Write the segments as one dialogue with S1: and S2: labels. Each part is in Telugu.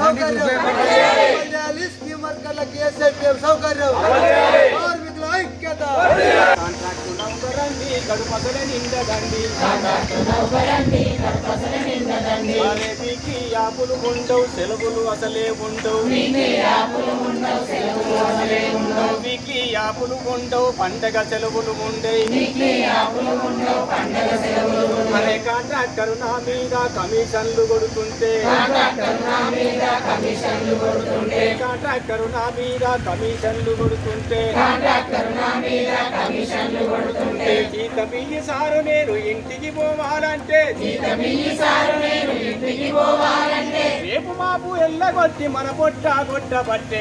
S1: సౌకర్యం. స్కీమ్ వర్కర్లకు ఎస్ఐపిఎఫ్ సౌకర్యం. కార్మికుల ఐక్యత.
S2: కడుపసలే నిండదండి యాపులు ఉండవు సెలవులు అసలే ఉండవు. వీక్లీ యాపులు ఉండవు పండగ సెలవులు ఉండేవి అరే కాంట్రాక్టర్ నా మీద కమిషన్లు కొడుతుంటే. కాంట్రాక్టర్ నా మీద కమిషన్లు కొడుతుంటే. జీతమియ్యి సారు నేను ఇంటికి పోవాలంటే. రేపు మాపు ఎల్లగొట్టి మన పొట్ట. కొట్టబట్టే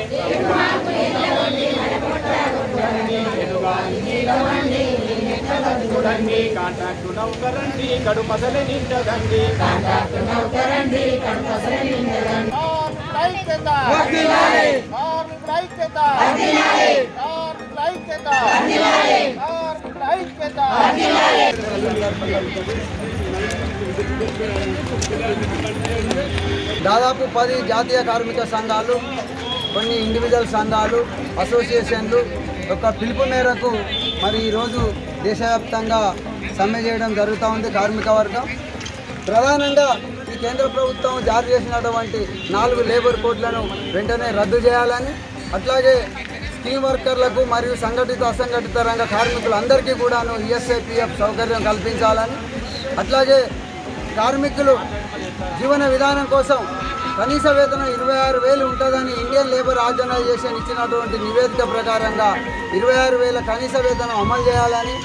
S2: చూడండి కాంట్రాక్టు నౌకరండి కడు మసలి నిండదండి.
S1: దాదాపు పది జాతీయ కార్మిక సంఘాలు కొన్ని ఇండివిజువల్ సంఘాలు అసోసియేషన్లు యొక్క పిలుపు మేరకు మరి ఈరోజు దేశవ్యాప్తంగా సమ్మె చేయడం జరుగుతూ ఉంది కార్మిక వర్గం. ప్రధానంగా ఈ కేంద్ర ప్రభుత్వం జారీ చేసినటువంటి నాలుగు లేబర్ కోడ్లను వెంటనే రద్దు చేయాలని అట్లాగే స్కీమ్ వర్కర్లకు మరియు సంఘటిత అసంఘటిత రంగ కార్మికులందరికీ కూడాను ఈఎస్ఐపిఎఫ్ సౌకర్యం కల్పించాలని అట్లాగే కార్మికులు జీవన విధానం కోసం కనీస వేతనం ఇరవై ఆరు వేలు ఉంటుందని ఇండియన్ లేబర్ ఆర్గనైజేషన్ ఇచ్చినటువంటి నివేదిక ప్రకారంగా ఇరవై ఆరు వేల కనీస వేతనం అమలు చేయాలని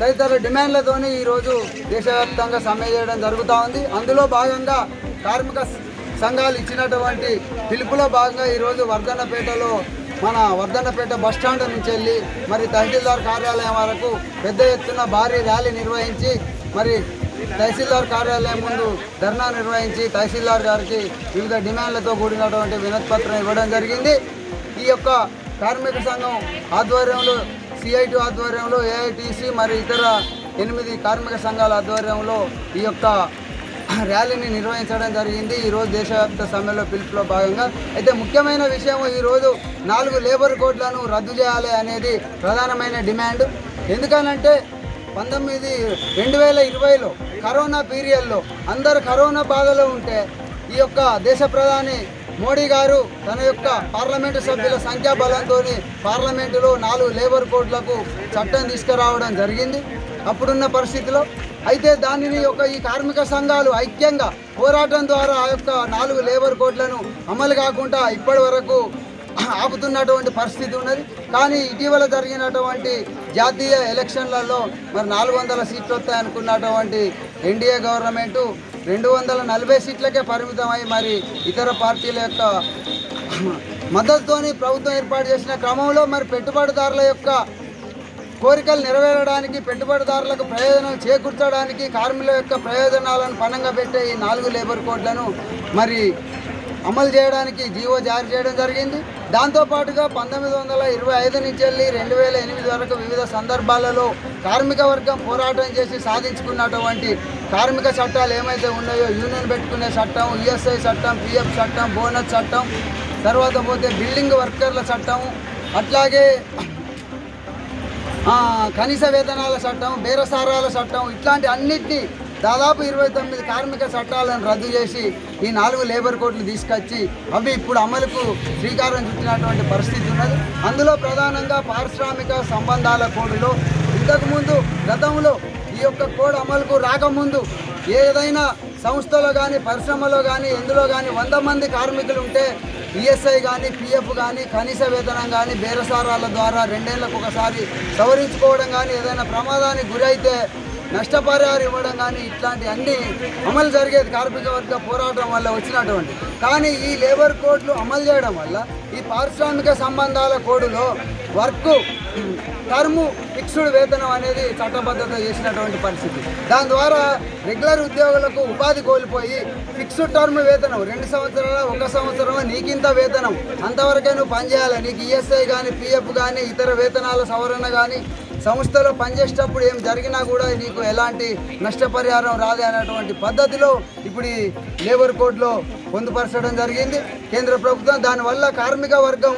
S1: తదితర డిమాండ్లతోనే ఈరోజు దేశవ్యాప్తంగా సమ్మె చేయడం జరుగుతూ ఉంది. అందులో భాగంగా కార్మిక సంఘాలు ఇచ్చినటువంటి పిలుపులో భాగంగా ఈరోజు వర్ధన్నపేటలో మన వర్ధన్నపేట బస్ స్టాండ్ నుంచి వెళ్ళి మరి తహసీల్దార్ కార్యాలయం వరకు పెద్ద ఎత్తున భారీ ర్యాలీ నిర్వహించి మరి తహసీల్దార్ కార్యాలయం ముందు ధర్నా నిర్వహించి తహసీల్దార్ గారికి వివిధ డిమాండ్లతో కూడినటువంటి వినతిపత్రం ఇవ్వడం జరిగింది. ఈ యొక్క కార్మిక సంఘం ఆధ్వర్యంలో సిఐటి ఆధ్వర్యంలో ఏఐటిసి మరి ఇతర ఎనిమిది కార్మిక సంఘాల ఆధ్వర్యంలో ఈ యొక్క ర్యాలీని నిర్వహించడం జరిగింది. ఈరోజు దేశవ్యాప్త సమ్మెలో పిలుపులో భాగంగా అయితే ముఖ్యమైన విషయం ఈరోజు నాలుగు లేబర్ కోడ్లను రద్దు చేయాలి అనేది ప్రధానమైన డిమాండ్. ఎందుకనంటే పంతొమ్మిది రెండు వేల ఇరవైలో కరోనా పీరియడ్లో అందరు కరోనా బాధలో ఉంటే ఈ యొక్క దేశ ప్రధాని మోడీ గారు తన యొక్క పార్లమెంటు సభ్యుల సంఖ్యాబలంతో పార్లమెంటులో నాలుగు లేబర్ కోడ్లకు చట్టం తీసుకురావడం జరిగింది. అప్పుడున్న పరిస్థితిలో అయితే దానిని ఒక ఈ కార్మిక సంఘాలు ఐక్యంగా పోరాటం ద్వారా ఆ యొక్క నాలుగు లేబర్ కోడ్లను అమలు కాకుండా ఇప్పటి వరకు ఆపుతున్నటువంటి పరిస్థితి ఉన్నది. కానీ ఇటీవల జరిగినటువంటి జాతీయ ఎలక్షన్లలో మరి నాలుగు వందల సీట్లు వస్తాయనుకున్నటువంటి ఎన్డీఏ గవర్నమెంటు రెండు వందల నలభై సీట్లకే పరిమితమై మరి ఇతర పార్టీల యొక్క మద్దతుతోని ప్రభుత్వం ఏర్పాటు చేసిన క్రమంలో మరి పెట్టుబడిదారుల యొక్క కోరికలు నెరవేరడానికి పెట్టుబడిదారులకు ప్రయోజనం చేకూర్చడానికి కార్మికుల యొక్క ప్రయోజనాలను పణంగా పెట్టే ఈ నాలుగు లేబర్ కోడ్లను మరి అమలు చేయడానికి జీవో జారీ చేయడం జరిగింది. దాంతోపాటుగా పంతొమ్మిది వందల ఇరవై ఐదు నుంచి వెళ్ళి రెండు వేల ఎనిమిది వరకు వివిధ సందర్భాలలో కార్మిక వర్గం పోరాటం చేసి సాధించుకున్నటువంటి కార్మిక చట్టాలు ఏమైతే ఉన్నాయో యూనియన్ పెట్టుకునే చట్టం ఈఎస్ఐ చట్టం పిఎఫ్ చట్టం బోనస్ చట్టం తర్వాత పోతే బిల్డింగ్ వర్కర్ల చట్టం అట్లాగే కనీస వేతనాల చట్టం బేరసారాల చట్టం ఇట్లాంటి అన్నిటినీ దాదాపు ఇరవై తొమ్మిది కార్మిక చట్టాలను రద్దు చేసి ఈ నాలుగు లేబర్ కోడ్లు తీసుకొచ్చి అవి ఇప్పుడు అమలుకు శ్రీకారం చుట్టినటువంటి పరిస్థితి ఉన్నది. అందులో ప్రధానంగా పారిశ్రామిక సంబంధాల కోడ్లో. ఇంతకుముందు గతంలో ఈ యొక్క కోడ్ అమలుకు రాకముందు ఏదైనా సంస్థలో కానీ పరిశ్రమలో కానీ ఎందులో కానీ వంద మంది కార్మికులు ఉంటే ఈఎస్ఐ కానీ పిఎఫ్ కానీ కనీస వేతనం కానీ బేరసారాల ద్వారా రెండేళ్ళకు ఒకసారి సవరించుకోవడం కానీ ఏదైనా ప్రమాదానికి గురైతే నష్టపరిహారం ఇవ్వడం కానీ ఇట్లాంటి అన్ని అమలు జరిగేది కార్మిక వర్గ పోరాటం వల్ల వచ్చినటువంటి. కానీ ఈ లేబర్ కోడ్లు అమలు చేయడం వల్ల ఈ పారిశ్రామిక సంబంధాల కోడ్లో వర్క్ టర్ము ఫిక్స్డ్ వేతనం అనేది చట్టబద్ధత చేసినటువంటి పరిస్థితి. దాని ద్వారా రెగ్యులర్ ఉద్యోగులకు ఉపాధి కోల్పోయి ఫిక్స్డ్ టర్మ్ వేతనం రెండు సంవత్సరాల ఒక సంవత్సరం నీకింత వేతనం అంతవరకే నువ్వు పనిచేయాలి. నీకు ఈఎస్ఐ కానీ పిఎఫ్ కానీ ఇతర వేతనాల సవరణ కానీ సంస్థలో పనిచేసేటప్పుడు ఏం జరిగినా కూడా నీకు ఎలాంటి నష్టపరిహారం రాదే అనేటువంటి పద్ధతిలో ఇప్పుడు ఈ లేబర్ కోడ్లో పొందుపరచడం జరిగింది. కేంద్ర ప్రభుత్వం దానివల్ల కార్మిక వర్గం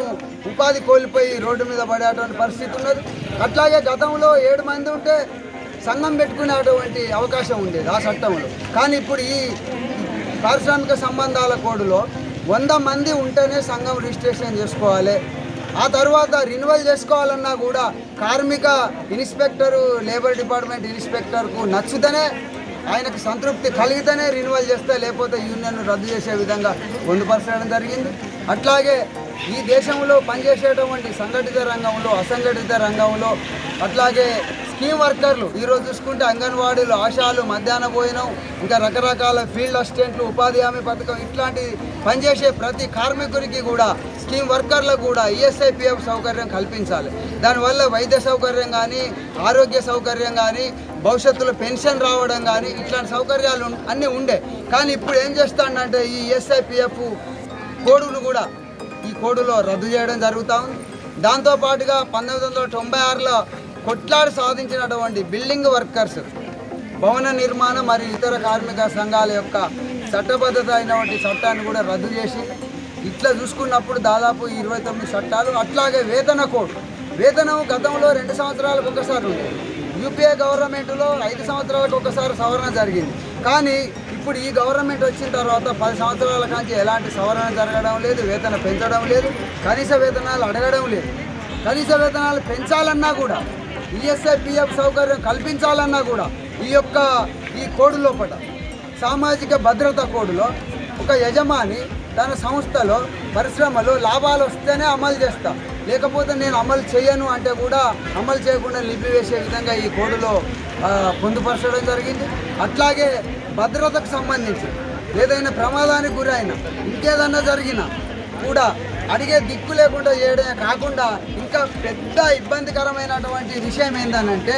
S1: ఉపాధి కోల్పోయి రోడ్డు మీద పడేటువంటి పరిస్థితి ఉన్నది. అట్లాగే గతంలో ఏడు మంది ఉంటే సంఘం పెట్టుకునేటువంటి అవకాశం ఉండేది ఆ చట్టంలో. కానీ ఇప్పుడు ఈ పారిశ్రామిక సంబంధాల కోడ్లో వంద మంది ఉంటేనే సంఘం రిజిస్ట్రేషన్ చేసుకోవాలి. ఆ తర్వాత రినివల్ చేసుకోవాలన్నా కూడా కార్మిక ఇన్స్పెక్టరు లేబర్ డిపార్ట్మెంట్ ఇన్స్పెక్టర్కు నచ్చుతనే ఆయనకు సంతృప్తి కలిగితేనే రినివల్ చేస్తే లేకపోతే యూనియన్ రద్దు చేసే విధంగా పొందుపరచడం జరిగింది. అట్లాగే ఈ దేశంలో పనిచేసేటువంటి సంఘటిత రంగంలో అసంఘటిత రంగంలో అట్లాగే స్కీమ్ వర్కర్లు ఈరోజు చూసుకుంటే అంగన్వాడీలు ఆశాలు మధ్యాహ్న భోజనం ఇంకా రకరకాల ఫీల్డ్ అసిస్టెంట్లు ఉపాధి హామీ పథకం ఇట్లాంటి పనిచేసే ప్రతి కార్మికుడికి కూడా స్కీమ్ వర్కర్లకు కూడా ఈఎస్ఐ పిఎఫ్ సౌకర్యం కల్పించాలి. దానివల్ల వైద్య సౌకర్యం కానీ ఆరోగ్య సౌకర్యం కానీ భవిష్యత్తులో పెన్షన్ రావడం కానీ ఇట్లాంటి సౌకర్యాలు అన్నీ ఉండే. కానీ ఇప్పుడు ఏం చేస్తానంటే ఈ ఈఎస్ఐ కోడును కూడా ఈ కోడులో రద్దు చేయడం జరుగుతూ ఉంది. దాంతోపాటుగా పంతొమ్మిది వందల తొంభై ఆరులో కొట్లాడి సాధించినటువంటి బిల్డింగ్ వర్కర్స్ భవన నిర్మాణ మరియు ఇతర కార్మిక సంఘాల యొక్క చట్టబద్ధత అయినటువంటి చట్టాన్ని కూడా రద్దు చేసి ఇట్లా చూసుకున్నప్పుడు దాదాపు ఇరవై తొమ్మిది చట్టాలు అట్లాగే వేతన కోడ్. వేతనం గతంలో రెండు సంవత్సరాలకు ఒకసారి ఉంది యూపీఏ గవర్నమెంట్లో ఐదు సంవత్సరాలకు ఒకసారి సవరణ జరిగింది. కానీ ఇప్పుడు ఈ గవర్నమెంట్ వచ్చిన తర్వాత పది సంవత్సరాల కాంచి ఎలాంటి సవరణ జరగడం లేదు వేతన పెంచడం లేదు కనీస వేతనాలు అడగడం లేదు. కనీస వేతనాలు పెంచాలన్నా కూడా ఈఎస్ఐ పిఎఫ్ సౌకర్యం కల్పించాలన్నా కూడా ఈ యొక్క ఈ కోడు లోపల సామాజిక భద్రత కోడ్లో ఒక యజమాని తన సంస్థలో పరిశ్రమలో లాభాలు వస్తేనే అమలు చేస్తా. లేకపోతే నేను అమలు చేయను అంటే కూడా అమలు చేయకుండా నిలిపివేసే విధంగా ఈ కోడ్లో పొందుపరచడం జరిగింది. అట్లాగే భద్రతకు సంబంధించి ఏదైనా ప్రమాదానికి గురైన ఇంకేదన్నా జరిగినా కూడా అడిగే దిక్కు లేకుండా చేయడమే కాకుండా ఇంకా పెద్ద ఇబ్బందికరమైనటువంటి విషయం ఏంటనంటే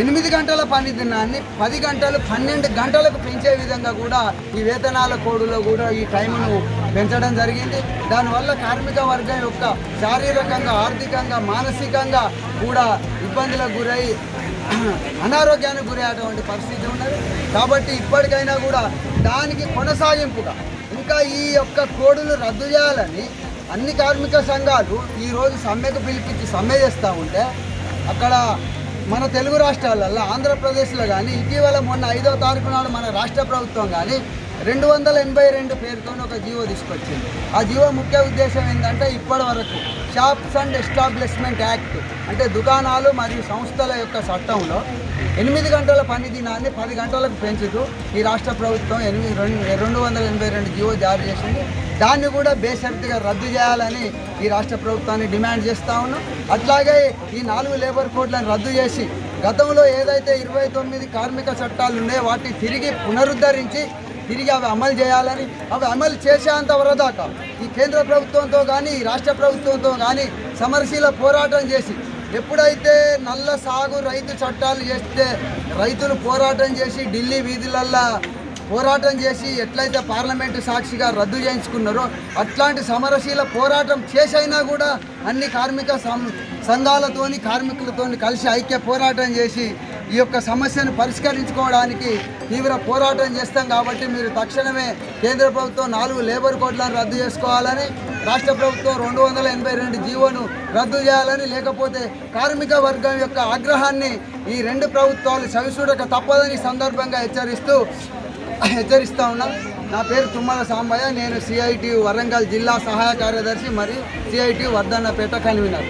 S1: ఎనిమిది గంటల పని దినాన్ని పది గంటలు పన్నెండు గంటలకు పెంచే విధంగా కూడా ఈ వేతనాల కోడులో కూడా ఈ టైంను పెంచడం జరిగింది. దానివల్ల కార్మిక వర్గం యొక్క శారీరకంగా ఆర్థికంగా మానసికంగా కూడా ఇబ్బందులకు గురై అనారోగ్యానికి గురయ్యేటువంటి పరిస్థితి ఉన్నది. కాబట్టి ఇప్పటికైనా కూడా దానికి కొనసాగింపుగా ఇంకా ఈ యొక్క కోడులు రద్దు చేయాలని అన్ని కార్మిక సంఘాలు ఈరోజు సమ్మెకు పిలిపించి సమ్మె చేస్తూ ఉంటే అక్కడ మన తెలుగు రాష్ట్రాలలో ఆంధ్రప్రదేశ్లో కానీ ఇటీవల మొన్న ఐదో తారీఖు నాడు మన రాష్ట్ర ప్రభుత్వం కానీ రెండు వందల ఎనభై రెండు పేరుతో ఒక జీవో తీసుకొచ్చింది. ఆ జీవో ముఖ్య ఉద్దేశం ఏంటంటే ఇప్పటి వరకు షాప్స్ అండ్ ఎస్టాబ్లిష్మెంట్ యాక్ట్ అంటే దుకాణాలు మరియు సంస్థల యొక్క చట్టంలో ఎనిమిది గంటల పని దినాన్ని పది గంటలకు పెంచుతూ ఈ రాష్ట్ర ప్రభుత్వం ఎనిమిది రెండు రెండు వందల ఎనభై రెండు జీవో జారీ చేసింది. దాన్ని కూడా బేషరతుగా రద్దు చేయాలని ఈ రాష్ట్ర ప్రభుత్వాన్ని డిమాండ్ చేస్తూ ఉన్నాం. అట్లాగే ఈ నాలుగు లేబర్ కోడ్లను రద్దు చేసి గతంలో ఏదైతే ఇరవై తొమ్మిది కార్మిక చట్టాలు ఉన్నాయో వాటిని తిరిగి పునరుద్ధరించి తిరిగి అవి అమలు చేయాలని అవి అమలు చేసేంత వరదాకా ఈ కేంద్ర ప్రభుత్వంతో కానీ రాష్ట్ర ప్రభుత్వంతో కానీ సమరశీల పోరాటం చేసి ఎప్పుడైతే నల్ల సాగు రైతు చట్టాలు చేస్తే రైతులు పోరాటం చేసి ఢిల్లీ వీధులల్లా పోరాటం చేసి ఎట్లయితే పార్లమెంటు సాక్షిగా రద్దు చేయించుకున్నారో అట్లాంటి సమరశీల పోరాటం చేసైనా కూడా అన్ని కార్మిక సం- సంఘాలతోని కార్మికులతోని కలిసి ఐక్య పోరాటం చేసి ఈ యొక్క సమస్యను పరిష్కరించుకోవడానికి తీవ్ర పోరాటం చేస్తాం కాబట్టి మీరు తక్షణమే కేంద్ర ప్రభుత్వం నాలుగు లేబర్ కోడ్లను రద్దు చేసుకోవాలని రాష్ట్ర ప్రభుత్వం రెండు వందల ఎనభై రెండు జీవోను రద్దు చేయాలని లేకపోతే కార్మిక వర్గం యొక్క ఆగ్రహాన్ని ఈ రెండు ప్రభుత్వాలు సవిసూడక తప్పదని సందర్భంగా హెచ్చరిస్తూ హెచ్చరిస్తూ ఉన్నాం. నా పేరు తుమ్మల సాంబయ్య. నేను సిఐటి వరంగల్ జిల్లా సహాయ కార్యదర్శి మరియు సిఐటి వర్ధన్నపేట కన్వీనర్.